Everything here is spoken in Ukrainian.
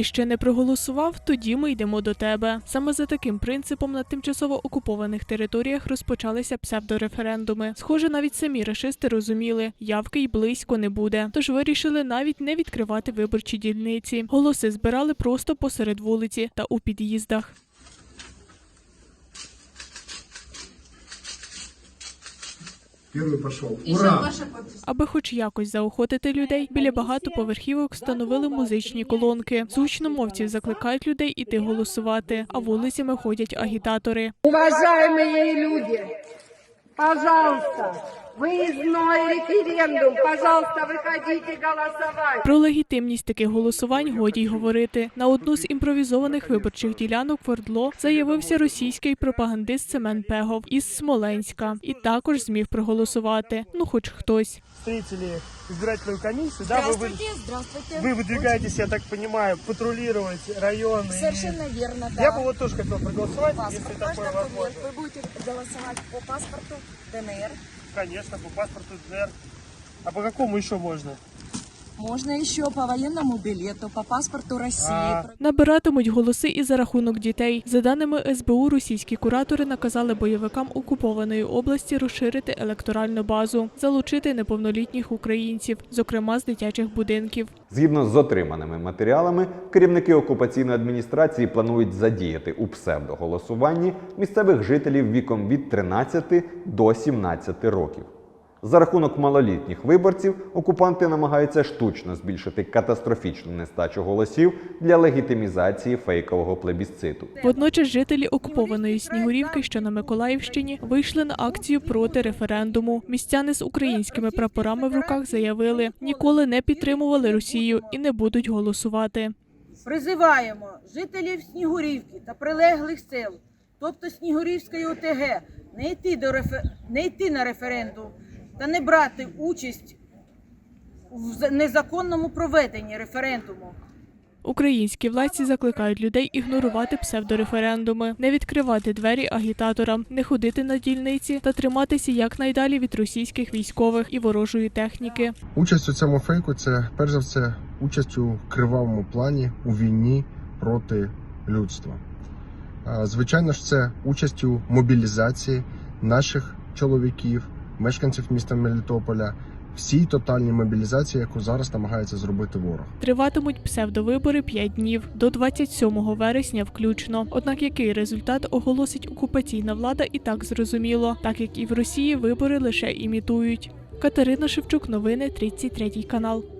Ти ще не проголосував, тоді ми йдемо до тебе. Саме за таким принципом на тимчасово окупованих територіях розпочалися псевдореферендуми. Схоже, навіть самі рашисти розуміли, явки й близько не буде. Тож вирішили навіть не відкривати виборчі дільниці. Голоси збирали просто посеред вулиці та у під'їздах. Ура! Аби хоч якось заохотити людей, біля багатоповерхівок встановили музичні колонки. Зучномовців закликають людей іти голосувати, а вулицями ходять агітатори. Уважаємо люди, пожалуйста, выездной референдум, пожалуйста, выходите голосовать. Про легітимність таких голосувань годі й говорити. На одну з імпровізованих виборчих ділянок в Ордло заявився російський пропагандист Семен Пегов із Смоленська і також зміг проголосувати. Ну, хоч хтось. встретили избирательную комиссию, да, вы, вы, Здравствуйте, здравствуйте. вы выдвигаетесь, я так понимаю, патрулировать районы. и- Совершенно верно, да. Я бы вот тоже хотел проголосовать, если Паспорт, ваш такое документ. возможно. Вы будете голосовать по паспорту ДНР. Конечно, по паспорту ДНР. А по какому еще можно? Можно еще по военному билету, по паспорту. А. Набиратимуть голоси і за рахунок дітей. За даними СБУ, російські куратори наказали бойовикам окупованої області розширити електоральну базу, залучити неповнолітніх українців, зокрема з дитячих будинків. Згідно з отриманими матеріалами, керівники окупаційної адміністрації планують задіяти у псевдоголосуванні місцевих жителів віком від 13 до 17 років. За рахунок малолітніх виборців окупанти намагаються штучно збільшити катастрофічну нестачу голосів для легітимізації фейкового плебісциту. Водночас жителі окупованої Снігурівки, що на Миколаївщині, вийшли на акцію проти референдуму. Містяни з українськими прапорами в руках заявили, ніколи не підтримували Росію і не будуть голосувати. Призиваємо жителів Снігурівки та прилеглих сел, тобто Снігурівської ОТГ, не йти, до рефе... не йти на референдум та не брати участь в незаконному проведенні референдуму. Українські власті закликають людей ігнорувати псевдореферендуми, не відкривати двері агітаторам, не ходити на дільниці та триматися якнайдалі від російських військових і ворожої техніки. Участь у цьому фейку це перш за все участь у кривавому плані у війні проти людства. Звичайно ж, це участь у мобілізації наших чоловіків, мешканців міста Мелітополя, всій тотальній мобілізації, яку зараз намагається зробити ворог. Триватимуть псевдовибори 5 днів до 27 вересня включно. Однак який результат оголосить окупаційна влада і так зрозуміло, так як і в Росії вибори лише імітують. Катерина Шевчук, новини 33 канал.